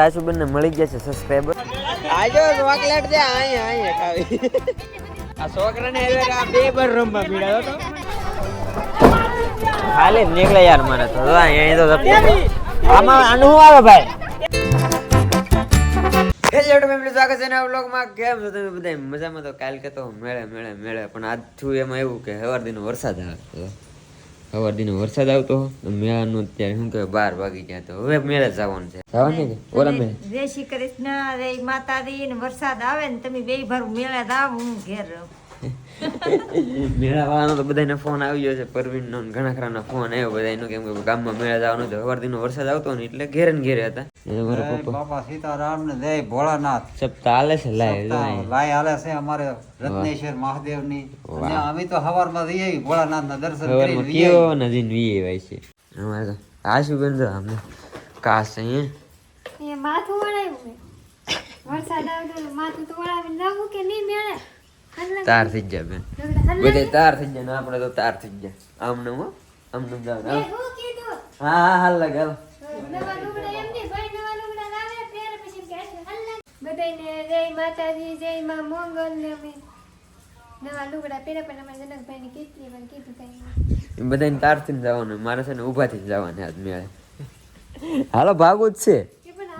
રાજુબેન ને મળી ગયા છે સબસ્ક્રાઇબર આજો ચોકલેટ દે અહીંયા અહીંયા ખાવી. આ છોકરાને હવે આ બે બર રમવા પીડાયો તો. હાલે નીકળે યાર મારે તો. અહીં તો આમાં આનું આવે ભાઈ? હેલો ફેમિલી સ્વાગત છે નવા વ્લોગમાં કેમ છો તમે બધા મજામાં તો? કાલ કે તો મેળે મેળે મેળે. પણ આજ થયું એમાં એવું કે હવાર દિન વરસાદ આવે. સવાર દિન વરસાદ આવતો મેળાનું અત્યારે શું કહેવાય બાર વાગી ગયા તો હવે મેળા જવાનું છે. જવાનું છે ઓલા મેળે જય શ્રી કૃષ્ણ જય માતાજી વરસાદ આવે ને તમે બે ભર મેળા જાવ હું ઘેર રહું. મેળા વાળાનો તો બધાને ફોન આવી ગયો છે પરવીનનો ઘણા ખરાનો ફોન આવ્યો બધાનો કેમ કે ગામમાં મેળા જવાનો તો સવાર દિનો વરસાદ આવતો ને એટલે ઘેર ને ઘેર હતા બાપા સીતારામ ને જય ભોળાનાથ સપ્તાહ હાલે છે લાય લાય હાલે છે અમારે રત્નેશ્વર મહાદેવની અને અમે તો હવારમાં જઈએ ભોળાનાથ ના દર્શન કરીને કેવો નજીન વીએ ભાઈ છે અમારે તો આશુબેન તો અમને કાસ અહીંયા એ માથું વળાવ્યું વરસાદ આવતો માથું તો વળાવીને જાવું કે નહીં મેળે તાર થઈ ગયા બેન. બધે તાર થઈ ને આપણે તો તાર થઈ ગયા. આમને હો આમને જાવ હા હા હાલ લાગે હાલ. આટલે જય માતાજી જય માં મંગલ ને અમે. નવા લુગડા પહેર્યા પણ અમારા જનકભાઈને કેટલી વાર કીધું કઈ બધાને તારથી જ જવાનું મારે છે ને ઊભાથી જવાનું આજ મેળે. હાલો ભાગો જ છે.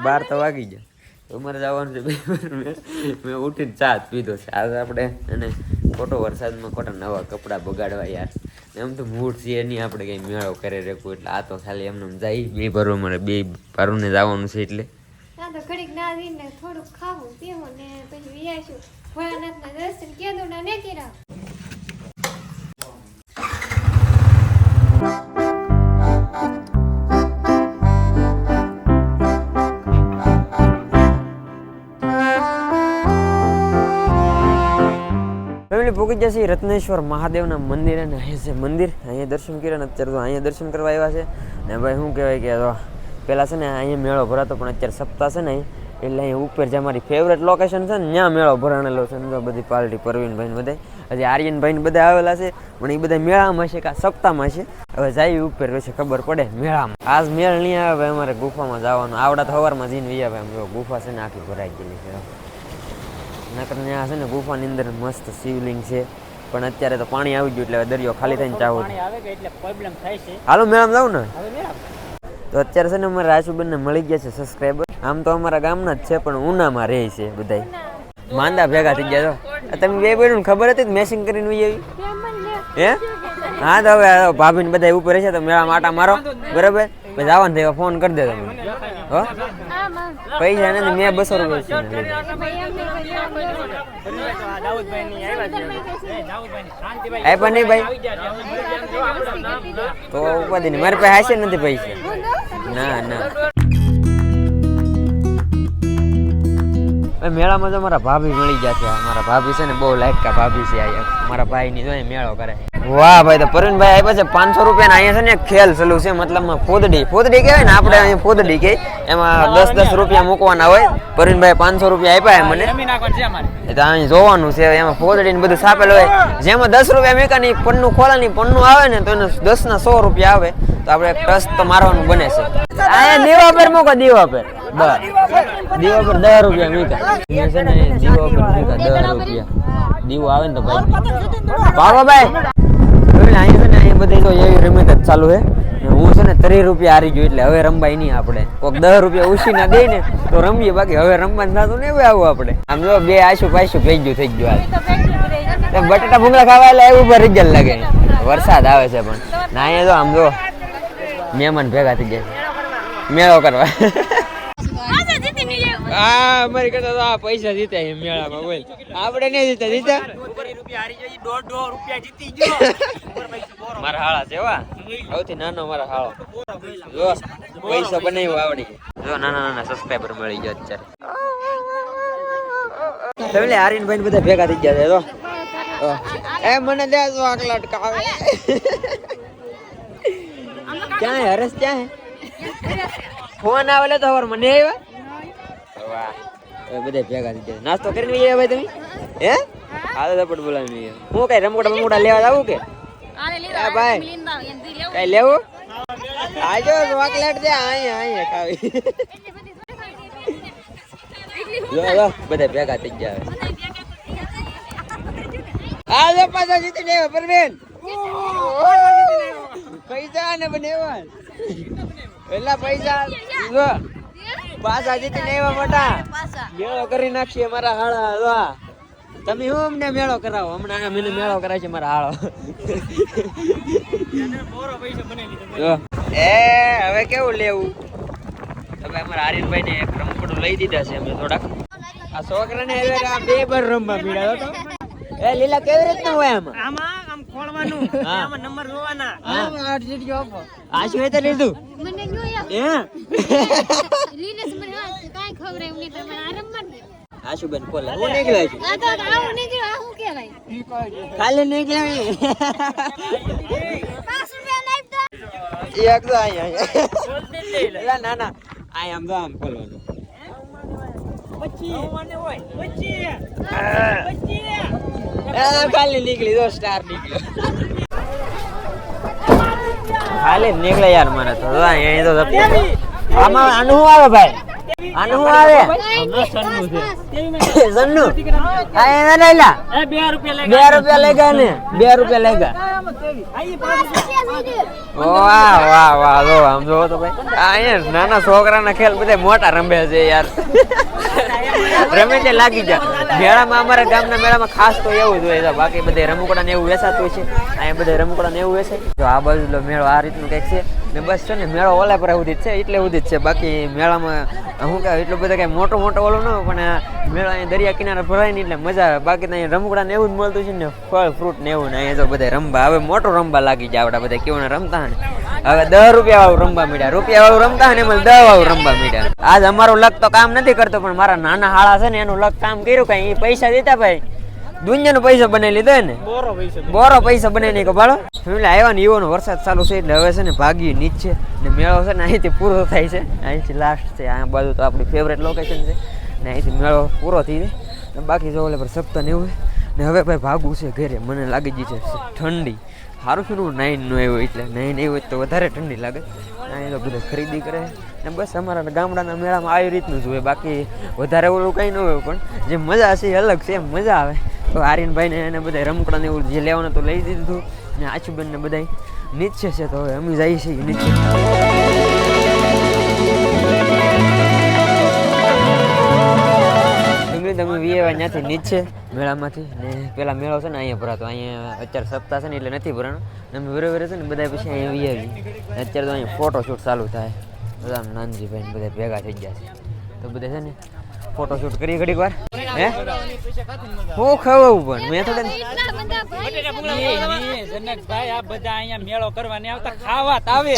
બાર તો વાગી ગયા. તો મારે જવાનું છે મેં ઉઠીને ચા પીધો છે. આજે આપણે અને ખોટો વરસાદમાં ખોટા નવા કપડાં બગાડવા યાર. એમ તો મૂડ છે નહીં આપણે કંઈ મેળો કરે રેખું એટલે આ તો ખાલી એમને એમ જાય. બે ભરવા મારે બે ભરવાને જવાનું છે એટલે. થોડુંક ખાવું, પીવું ને પછી દર્શન કર્યા. પૂકી જશે રત્નેશ્વર મહાદેવના મંદિર અને અહીંયા છે મંદિર. અહીંયા દર્શન કર્યા ને અત્યારે તો અહીંયા દર્શન કરવા આવ્યા છે. ને ભાઈ શું કહેવાય કે પહેલાં છે ને અહીંયા મેળો ભરાતો, પણ અત્યારે સપ્તાહ છે ને એટલે અહીંયા ઉપર જે મારી ફેવરેટ લોકેશન છે ને, ત્યાં મેળો ભરાણેલો છે. ને બધી પાર્ટી પરવીનભાઈને બધા હજી આર્યનભાઈને બધા આવેલા છે, પણ એ બધા મેળામાં છે કે આ સપ્તાહમાં છે. હવે જાય ઉપર છે ખબર પડે મેળામાં. આજ મેળ નહીં આવે ભાઈ, અમારે ગુફામાં જવાનું. આવડા તો સવારમાં જઈને વી ભાઈ ગુફા છે ને આખી ભરાઈ ગયેલી છે. નકર ત્યાં છે ને ગુફાની અંદર મસ્ત શિવલિંગ છે. પણ અત્યારે તો પાણી આવી ગયું એટલે દરિયો ખાલી થઈને ચાવો હાલો મેળામાં જાવ ને? તો અત્યારે છે ને અમારા રાજુબેનને મળી ગયા છે સબસ્ક્રાઈબર આમ તો અમારા ગામના જ છે પણ ઉનામાં રહે છે બધાય. માંદા ભેગા થઈ ગયા તો તમે બે બેનું ખબર હતી મેસિંગ કરીને વહી આવી? હે? હા તો હવે ભાભીને બધા ઉપર છે તો મેળા માટા મારો. બરાબર? પછી આવવાનું થયો ફોન કરી દે તમે. હો? પૈસા નથી મેં બસો રૂપિયા છે. આપ્યા નહીં ભાઈ. તો ઉપાધિ નહીં. મારી પાસે હશે નથી પૈસા ના ના. મેળામાં તો મારા ભાભી મળી ગયા છે. મારા ભાભી છે ને બહુ લાયકા ભાભી છે આ મારા ભાઈની જોઈ મેળો કરે. વાહ ભાઈ તો પરવીનભાઈ આવ્યા છે પાંચસો રૂપિયા અહીંયા છે ને ખેલ સલું છે મતલબ ફોદડી. ફોદડી કહેવાય ને આપણે અહીંયા ફોદડી કહે એમાં દસ દસ રૂપિયા મૂકવાના હોય. પરવીનભાઈ પાંચસો રૂપિયા આપ્યા મને. તો અહીં જોવાનું છે એમાં ફોદડી ને બધું છાપેલું હોય. જેમાં દસ રૂપિયા મેકા ની પન્નું ખોલા ની પન્નું આવે ને તો એને દસ ના સો રૂપિયા આવે. તો આપણે ટસ તો મારવાનું બને છે. આ દીવા પર મૂકો દીવા પર બસ. દીવા પર દસ રૂપિયા મેકા છે ને દીવા પર મેકા દસ રૂપિયા. દીવો આવે ને તો ભાઈ. બાબા ભાઈ હવે અહીંયા છે ને અહીંયા બધી તો એવી રમત જ ચાલુ છે. હું છે ને ત્રીસ રૂપિયા હારી ગયું એટલે હવે રમવાય નહીં આપણે. કોઈક દસ રૂપિયા ઉછીના દે ને તો રમીએ, બાકી હવે રમવાનું થતું ને એવું આવું આપણે. આમ જો બે આશુ પાછું ભેજ્યું થઈ ગયું તો બટાટા ભૂંગળા ખાવા એટલે એવું ઉપર રિઝલ્ટ લાગે. વરસાદ આવે છે પણ. ના, અહીંયા તો આમ જો મહેમાન ભેગા થઈ ગયા મેળો કરવા. આ અમારી કરતા તો આ પૈસા જીતા મેળામાં બોલ. મારા સૌથી નાનો મારા પૈસા બનાવ્યો આવડી નાના નાના સબસ્ક્રાઇબર મળી ગયા અત્યારે. ફેમિલી આર્યનભાઈ ને બધા ભેગા થઈ ગયા છે તો, એ મને દે જો આકલા અટકાવે ક્યાં હે હરેશ ક્યાં ફોન આવેલો તો ખબર મને આવ્યા? વાહ. બધા ભેગા થઈ ગયા. નાસ્તો કરીને વહી ભાઈ તમે? હે? હાલ દપટ બોલાવી હું કઈ રમકડા બમકડા લેવા જાવું કે? ભાઈ. કઈ લેવું? આજો ચોકલેટ છે અહીંયા અહીંયા ખાવી. બધા ભેગા થઈ ગયા આ લે પાછા જીતી લેવા પરમેન. પૈસા ને બનેવા એટલા પૈસા પાછા જીતી ને એવા મોટા મેળો કરી નાખીએ મારા હાળા હાળવા. તમે હું અમને મેળો કરાવો? હમણાં આ મને મેળો કરાય છે મારા હાળો. એ હવે કેવું લેવું? તમે અમારા આર્યનભાઈ ને એક રમકડું લઈ દીધા છે અમે થોડાક. આ છોકરાને હવે આ બે બર રમવા પીડા તો. એ લીલા કેવી રીતના હોય આમાં? આમાં આમ ખોળવાનું. આમાં નંબર જોવાના. આમ આ શું તે લીધું મને નો યાર હે લીલેશ મને હા ખબર એમ નહીં પણ મને આ રમવાનું છે. આ શું બેન કોલ હું નીકળ્યા છું આ ના ના આ આમ તો આમ ખોલવાનું ખાલી નીકળી દો સ્ટાર નીકળ્યો ખાલી નીકળે યાર મને તો. અહીં તો આમાં આનું શું આવે ભાઈ? આનું શું આવે? સન્નું આ એના લઈ લા બે રૂપિયા બે રૂપિયા લઈ ગયા ને. બે રૂપિયા લઈ ગયા. વાહ વાહ વાહ જો આમ તો ભાઈ. અહીંયા નાના છોકરાના ખેલ બધા મોટા રમે છે યાર. રમે લાગી જાય મેળામાં અમારા ગામના મેળામાં ખાસ તો એવું જ હોય બાકી બધે રમકડા ને એવું વેચાતું છે. અહીંયા બધે રમકડા ને એવું વેચાય જો આ બાજુ મેળો આ રીતનું કંઈક છે. ને બસ છે ને, મેળો ઓલા પર સુધી જ છે, એટલે સુધી જ છે. બાકી મેળામાં શું કહેવાય એટલું બધું કાંઈ મોટો મોટો ઓલો ન પણ મેળો અહીંયા દરિયા કિનારે ભરાય ને એટલે મજા આવે. બાકી તો અહીંયા રમકડા ને એવું જ મળતું છે ને, ફળ ફ્રૂટ ને એવું ને અહીંયા જો બધા રમવા હવે મોટો રમવા લાગી જાય આપણા બધા કેવું રમતા ને. હવે દસ રૂપિયા વાળું રમવા મળ્યા રૂપિયા વાળું રમતા ને મને દસ વાળું રમવા મળ્યા આજ અમારું લક તો કામ નથી કરતો પણ મારા નાના હાળા છે ને એનું લક કામ કર્યું કઈ. એ પૈસા દેતા ભાઈ. દુનિયાનો પૈસા બનાવી લીધો ને બોરો પૈસા બનાવી નહીં કપાળો ફેમિલી આવ્યા ને એવો વરસાદ ચાલુ છે એટલે હવે છે ને ભાગી નીચે. ને મેળો છે ને અહીંથી પૂરો થાય છે. અહીંથી લાસ્ટ છે. આ બાજુ તો આપણી ફેવરેટ લોકેશન છે. ને અહીંથી મેળો પૂરો થઈ જાય. બાકી જો ઓલે પર સપ્તાહ ને એવું ને હવે ભાઈ ભાગવું છે ઘરે. મને લાગી ગઈ છે ઠંડી. સારું શું નાઈનનું આવ્યો એટલે નાઈન આવ્યો તો વધારે ઠંડી લાગે. અહીં તો બધા ખરીદી કરે. ને બસ અમારા ગામડાના મેળામાં આવી રીતનું જ હોય. બાકી વધારે ઓલું કંઈ ન હોય પણ જે મજા છે અલગ છે. એમ મજા આવે. તો આર્યનભાઈને એને બધા રમકડાને એવું જે લેવાનું તો લઈ દીધું. ને આચુબેન ને બધા નીચે છે તો હવે અમે જઈએ છીએ નીચે. વીએવા ત્યાંથી નીચે મેળામાંથી. ને પેલા મેળો છે ને અહીંયા ભરાતો. અહીંયા અત્યારે સપ્તાહ છે ને એટલે નથી ભરાણો. અમે વેરે છે ને બધા પછી અહીંયા વી આવી અત્યારે તો અહીંયા ફોટોશૂટ ચાલુ થાય. બધા નાનજીભાઈ બધા ભેગા થઈ ગયા છે. તો બધા છે ને ફોટોશૂટ કરીએ કરી ઘડીક વાર. હે? હું ખાવું પણ? મેં થોડા આવે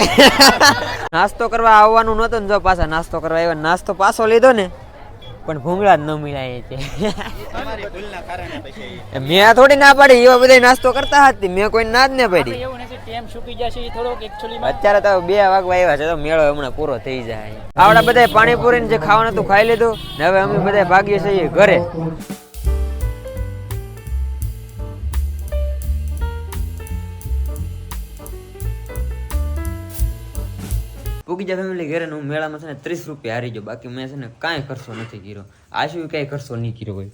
નાસ્તો કરવા આવવાનું નતો ને જો પાછા નાસ્તો કરવા આવ્યા નાસ્તો પાછો લીધો ને પણ ભૂંગળા જ ન મિલાય છે. મેં થોડી ના પાડી એવા બધા નાસ્તો કરતા હતી મેં કોઈ ના જ ને પાડી. અત્યારે તો બે વાગવા આવ્યા છે તો મેળો હમણાં પૂરો થઈ જાય. આવડા બધા પાણીપુરી ને જે ખાવાનું હતું ખાઈ લીધું ને હવે અમે બધા ભાગીએ છીએ ઘરે. પૂગી જા ફેમિલી ઘરે હું મેળામાં છે ને ત્રીસ રૂપિયા હારી ગયો. બાકી મેં છે ને કાંઈ ખર્ચો નથી કર્યો. આ શું કાંઈ ખર્ચો નહીં કર્યો કોઈ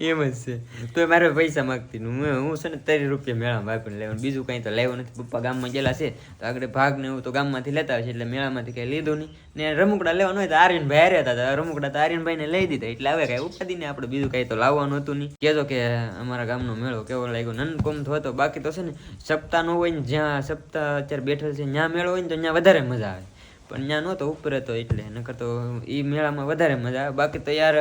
એમ. જ છે. તો મારે પૈસા માગતી હું હું છે ને ત્રીસ રૂપિયા મેળામાં વાપરીને લેવાનું. બીજું કંઈ તો લેવું નથી. પપ્પા ગામમાં ગયેલા છે. તો આગળ ભાગ ને એવું તો ગામમાંથી લેતા હોય છે એટલે મેળામાંથી કંઈ લીધું નહીં. ને રમકડા લેવાનું હોય તો આર્યનભાઈ હારે હતા રમકડા તો આર્યનભાઈને લઈ દીધા. એટલે હવે કાંઈ ઉપાદીને આપણે બીજું કાંઈ તો લાવવાનું હતું નહીં. કહેજો કે અમારા ગામનો મેળો કેવો લાગ્યો? નનકોમ થતો બાકી તો છે ને સપ્તાહનો હોય ને જ્યાં સપ્તાહ અત્યારે બેઠેલ છે, ત્યાં મેળો હોય ને તો ત્યાં વધારે મજા આવે. પણ ત્યાં નહોતો ઉપર હતો એટલે, નકર તો એ મેળામાં વધારે મજા આવે. બાકી તો યાર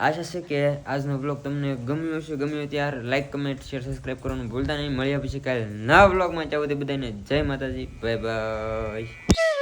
આશા છે કે આજનો બ્લોગ તમને ગમ્યો હશે, ગમ્યો ત્યાર લાઈક કમેન્ટ શેર સબસ્ક્રાઈબ કરવાનું ભૂલતા નહીં. મળ્યા પછી કાલે નવા બ્લોગમાં ચાલો તે બધાને જય માતાજી બાય બાય